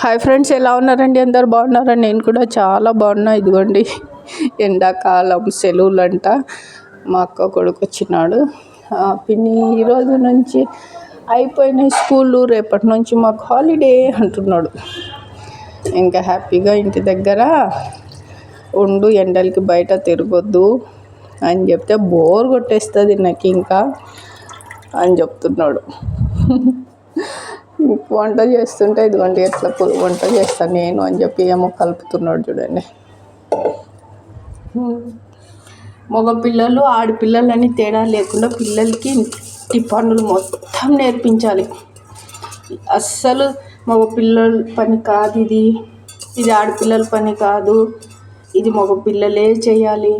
Hi friends ఎలా ఉన్నారండి? అందరు బాగున్నారా? నేను కూడా చాలా బాగున్నా. ఇదిగోండి ఎండాకాలం సెలవులంట. మా అక్క కొడుకు వచ్చినాడు పిన్ని ఈరోజు నుంచి అయిపోయినాయి స్కూళ్ళు రేపటి నుంచి మాకు హాలిడే అంటున్నాడు. ఇంకా హ్యాపీగా ఇంటి దగ్గర ఉండు ఎండలకి బయట తిరగొద్దు అని చెప్తే బోర్ కొట్టేస్తుంది నాకు ఇంకా అని చెప్తున్నాడు. వంట చేస్తుంటే ఇదిగోండి ఎట్లా వంట చేస్తాను నేను అని చెప్పి ఏమో కలుపుతున్నాడు చూడండి. మగ పిల్లలు ఆడపిల్లలని తేడా లేకుండా పిల్లలకి ఇంటి పనులు మొత్తం నేర్పించాలి. అస్సలు మగ పిల్లల పని కాదు ఇది. ఇది ఆడపిల్లల పని కాదు. ఇది మగ పిల్లలే చేయాలి.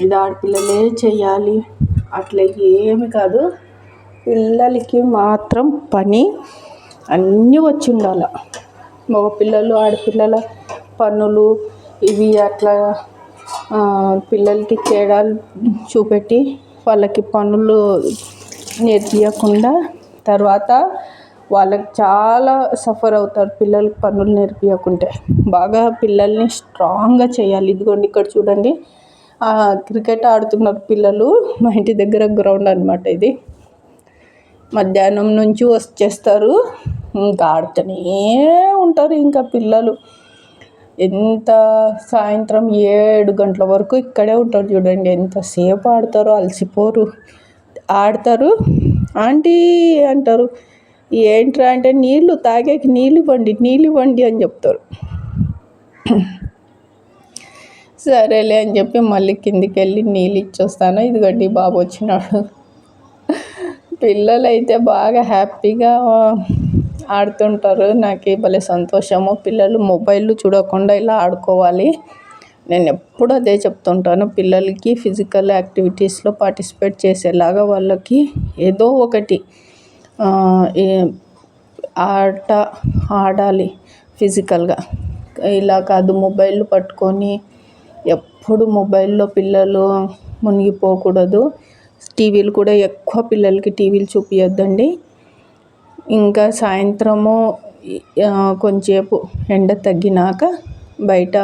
ఇది ఆడపిల్లలే చేయాలి. అట్లా ఏమి కాదు. పిల్లలకి మాత్రం పని అన్నీ వచ్చి ఉండాలి. మగపిల్లలు ఆడపిల్లల పనులు ఇవి అట్లా పిల్లలకి తేడాలు చూపెట్టి వాళ్ళకి పనులు నేర్పించకుండా తర్వాత వాళ్ళకి చాలా సఫర్ అవుతారు పిల్లలకి పనులు నేర్పించకుంటే బాగా పిల్లల్ని స్ట్రాంగ్గా చేయాలి. ఇదిగోండి ఇక్కడ చూడండి. క్రికెట్ ఆడుతున్నారు పిల్లలు మా ఇంటి దగ్గర గ్రౌండ్ అనమాట ఇది. మధ్యాహ్నం నుంచి వచ్చేస్తారు. ఇంకా ఆడుతూనే ఉంటారు ఇంకా పిల్లలు. ఎంత సాయంత్రం ఏడు గంటల వరకు ఇక్కడే ఉంటారు చూడండి. ఎంతసేపు ఆడతారో అలసిపోరు. ఆడతారు. ఆంటీ అంటారు ఏంట్రా అంటే నీళ్ళు తాగేకి నీళ్ళు ఇవ్వండి నీళ్ళు ఇవ్వండి అని చెప్తారు. సరేలే అని చెప్పి మళ్ళీ కిందికి వెళ్ళి నీళ్ళు ఇచ్చొస్తాను. ఇదిగోండి బాబు వచ్చినాడు. పిల్లలు అయితే బాగా హ్యాపీగా ఆడుతుంటారు. నాకు భలే సంతోషము. పిల్లలు మొబైల్ చూడకుండా ఇలా ఆడుకోవాలి. నేను ఎప్పుడు అదే చెప్తుంటాను. పిల్లలకి ఫిజికల్ యాక్టివిటీస్లో పార్టిసిపేట్ చేసేలాగా వాళ్ళకి ఏదో ఒకటి ఆట ఆడాలి ఫిజికల్గా. ఇలా కాదు మొబైల్ పట్టుకొని ఎప్పుడు మొబైల్లో పిల్లలు మునిగిపోకూడదు. టీవీలు కూడా ఎక్కువ పిల్లలకి టీవీలు చూపించద్దండి ఇంకా సాయంత్రము కొంచెంసేపు ఎండ తగ్గినాక బయట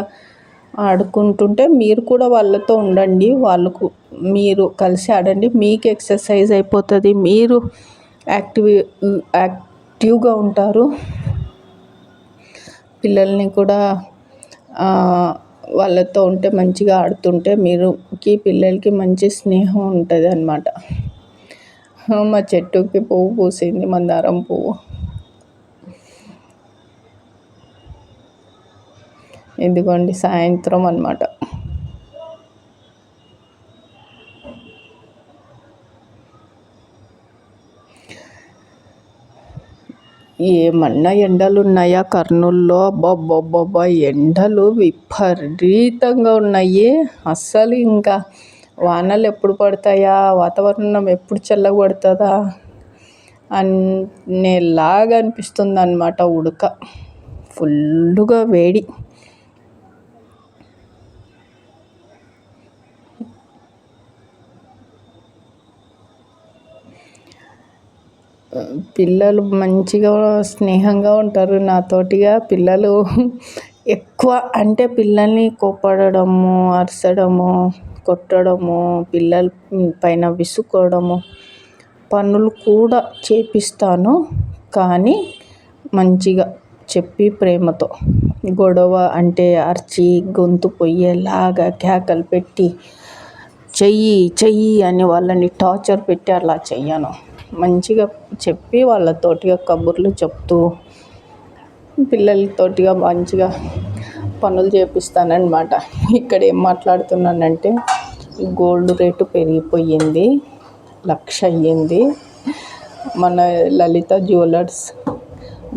ఆడుకుంటుంటే మీరు కూడా వాళ్ళతో ఉండండి. వాళ్ళకు మీరు కలిసి ఆడండి. మీకు ఎక్సర్సైజ్ అయిపోతుంది. మీరు యాక్టివ్ యాక్టివ్గా ఉంటారు. పిల్లల్ని కూడా వాళ్ళతో ఉంటే మంచిగా ఆడుతుంటే మీరుకి పిల్లలకి మంచి స్నేహం ఉంటుంది అన్నమాట మా చెట్టుకి పువ్వు పూసింది మందారం పువ్వు. ఇదిగోండి సాయంత్రం అన్నమాట. ఏమన్నా ఎండలు ఉన్నాయా కర్నూల్లో? అబ్బబ్బబ్బబ్బా ఎండలు విపరీతంగా ఉన్నాయి. అస్సలు ఇంకా వానలు ఎప్పుడు పడతాయా? వాతావరణం ఎప్పుడు చల్లబడుతుందా అనేలాగా అనిపిస్తుంది అనమాట ఉడక. ఫుల్లుగా వేడి. పిల్లలు మంచిగా స్నేహంగా ఉంటారు. నాతోటిగా పిల్లలు ఎక్కువ అంటే పిల్లల్ని కోప్పడము అరచడము కొట్టడము పిల్లల పైన విసుక్కోవడము పనులు కూడా చేపిస్తాను. కానీ మంచిగా చెప్పి ప్రేమతో. గొడవ అంటే అరిచి గొంతు పొయ్యేలాగా కేకలు పెట్టి చెయ్యి చెయ్యి అని వాళ్ళని టార్చర్ పెట్టి అలా చెయ్యను. మంచిగా చెప్పి వాళ్ళతోటిగా కబుర్లు చెప్తూ పిల్లలతోటిగా మంచిగా పనులు చేపిస్తానన్నమాట. ఇక్కడ ఏం మాట్లాడుతున్నానంటే గోల్డ్ రేటు పెరిగిపోయింది లక్ష అయ్యింది. మన లలిత జ్యువెలర్స్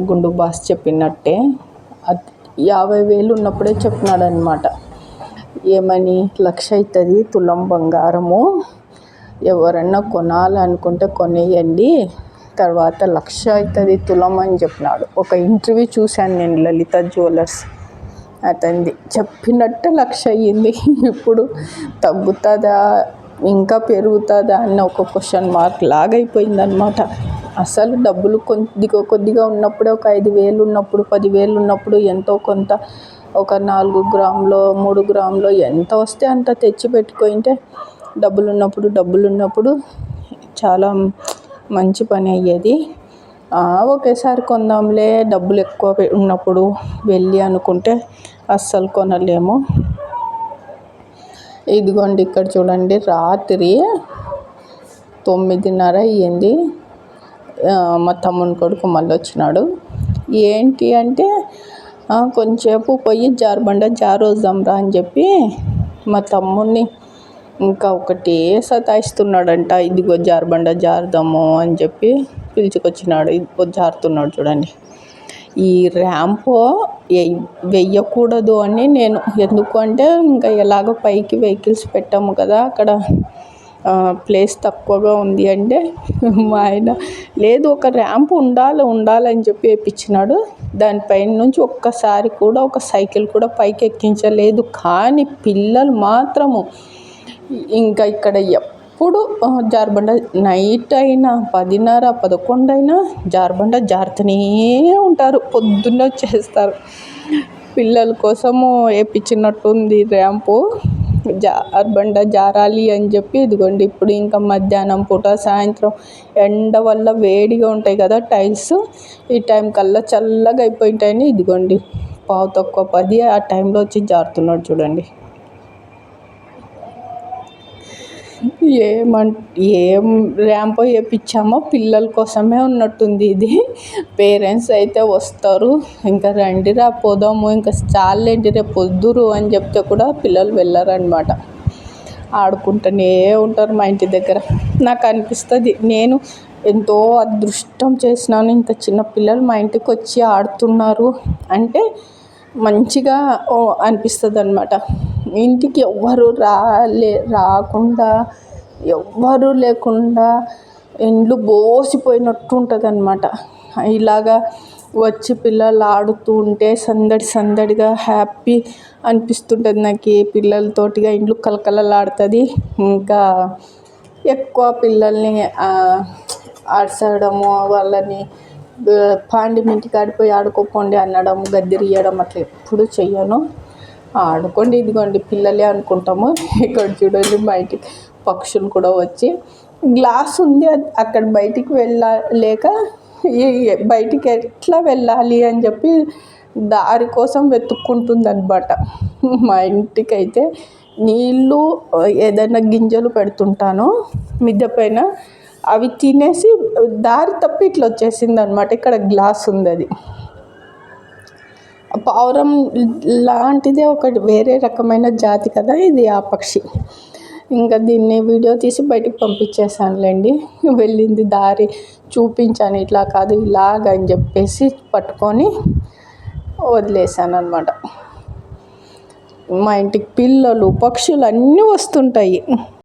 గుండు బాస్ చెప్పినట్టే యాభై వేలు ఉన్నప్పుడే చెప్పినాడనమాట ఏమని? లక్ష అవుతుంది తులం బంగారము. ఎవరన్నా కొనాలనుకుంటే కొనేయండి. తర్వాత లక్ష అవుతుంది తులం అని చెప్పినాడు. ఒక ఇంటర్వ్యూ చూశాను నేను లలిత జ్యువెలర్స్. అతనిది చెప్పినట్టు లక్ష అయ్యింది. ఇప్పుడు తగ్గుతుందా ఇంకా పెరుగుతుందా అన్న ఒక క్వశ్చన్ మార్క్ లాగా అయిపోయిందనమాట అసలు డబ్బులు కొద్దిగా కొద్దిగా ఉన్నప్పుడే ఒక ఐదు వేలు ఉన్నప్పుడు పదివేలు ఉన్నప్పుడు ఎంతో కొంత ఒక నాలుగు గ్రాములో మూడు గ్రాములో ఎంత వస్తే అంత తెచ్చి పెట్టుకుంటే డబ్బులు ఉన్నప్పుడు డబ్బులు ఉన్నప్పుడు చాలా మంచి పని అయ్యేది. ఒకేసారి కొందాంలే డబ్బులు ఎక్కువ ఉన్నప్పుడు వెళ్ళి అనుకుంటే అస్సలు కొనలేము. ఇదిగోండి ఇక్కడ చూడండి రాత్రి తొమ్మిదిన్నర అయ్యింది. మా తమ్ముని కొడుకు మళ్ళీ వచ్చినాడు. ఏంటి అంటే కొంచెంసేపు పోయి జారుబండ జారోద్దాం రా అని చెప్పి మా తమ్ముడిని ఇంకా ఒకటే సతాయిస్తున్నాడంట ఇదిగో జారుబండ జారుదాము అని చెప్పి పిలుచుకొచ్చినాడు. ఇదిగో జారుతున్నాడు చూడండి. ఈ ర్యాంప్ వెయ్యకూడదు అని నేను ఎందుకు అంటే ఇంకా ఎలాగో పైకి వెహికల్స్ పెట్టాము కదా అక్కడ ప్లేస్ తక్కువగా ఉంది అంటే మా ఆయన లేదు ఒక ర్యాంప్ ఉండాలి ఉండాలని చెప్పి వేయించినాడు. దానిపైన నుంచి ఒక్కసారి కూడా ఒక సైకిల్ కూడా పైకి ఎక్కించలేదు కానీ పిల్లలు మాత్రము ఇంకా ఇక్కడ ఎప్పుడు జారుబండ నైట్ అయినా పదిన్నర పదకొండు అయినా జారుబండ జారుతూనే ఉంటారు. పొద్దున్న వచ్చేస్తారు. పిల్లల కోసము వేయించినట్టుంది ర్యాంపు. జారుబండ జారాలి అని చెప్పి ఇదిగోండి ఇప్పుడు ఇంకా మధ్యాహ్నం పూట సాయంత్రం ఎండ వల్ల వేడిగా ఉంటాయి కదా టైల్స్. ఈ టైం కల్లా చల్లగా అయిపోయింటాయని ఇదిగోండి పావు తక్కువ పది ఆ టైంలో వచ్చి జారుతున్నాడు చూడండి. ఏమం ఏం ర్యాంప్ వేయించామో పిల్లల కోసమే ఉన్నట్టుంది ఇది. పేరెంట్స్ అయితే వస్తారు. ఇంకా రండిరా పోదాము. ఇంకా చాలేంటి రేపు పొద్దురు అని చెప్తే కూడా పిల్లలు వెళ్ళారనమాట ఆడుకుంటూనే ఉంటారు మా ఇంటి దగ్గర. నాకు అనిపిస్తుంది నేను ఎంతో అదృష్టం చేసినాను. ఇంత చిన్న పిల్లలు మా ఇంటికి వచ్చి ఆడుతున్నారు. అంటే మంచిగా అనిపిస్తుంది అనమాట ఇంటికి ఎవ్వరు రాలే రాకుండా ఎవ్వరూ లేకుండా ఇండ్లు బోసిపోయినట్టు ఉంటుంది అనమాట ఇలాగా వచ్చి పిల్లలు ఆడుతూ ఉంటే సందడి సందడిగా హ్యాపీ అనిపిస్తుంటుంది నాకు. పిల్లలతోటిగా ఇండ్లు కలకలలాడుతుంది ఇంకా ఎక్కువ పిల్లల్ని ఆడిసడము వాళ్ళని పాండి ఇంటికి ఆడిపోయి ఆడుకోపోండి అనడం గద్దెరియడం అట్లా ఎప్పుడు చెయ్యను. ఆడుకోండి ఇదిగోండి పిల్లలే అనుకుంటాము. ఇక్కడ చూడండి మా ఇంటికి పక్షులు కూడా వచ్చి. గ్లాస్ ఉంది అక్కడ బయటికి వెళ్ళలేక బయటికి ఎట్లా వెళ్ళాలి అని చెప్పి దారి కోసం వెతుక్కుంటుంది అనమాట మా ఇంటికైతే నీళ్ళు ఏదైనా గింజలు పెడుతుంటాను. మిద్దె పైన అవి తినేసి దారి తప్పి ఇట్లా వచ్చేసింది అనమాట ఇక్కడ గ్లాస్ ఉంది అది. పావురం లాంటిదే ఒకటి వేరే రకమైన జాతి కదా ఇది ఆ పక్షి. ఇంకా దీన్ని వీడియో తీసి బయటికి పంపించేసానులేండి వెళ్ళింది దారి చూపించాను ఇట్లా కాదు ఇలాగ అని చెప్పేసి పట్టుకొని వదిలేసాను అనమాట మా ఇంటికి పిల్లలు పక్షులు అన్నీ వస్తుంటాయి.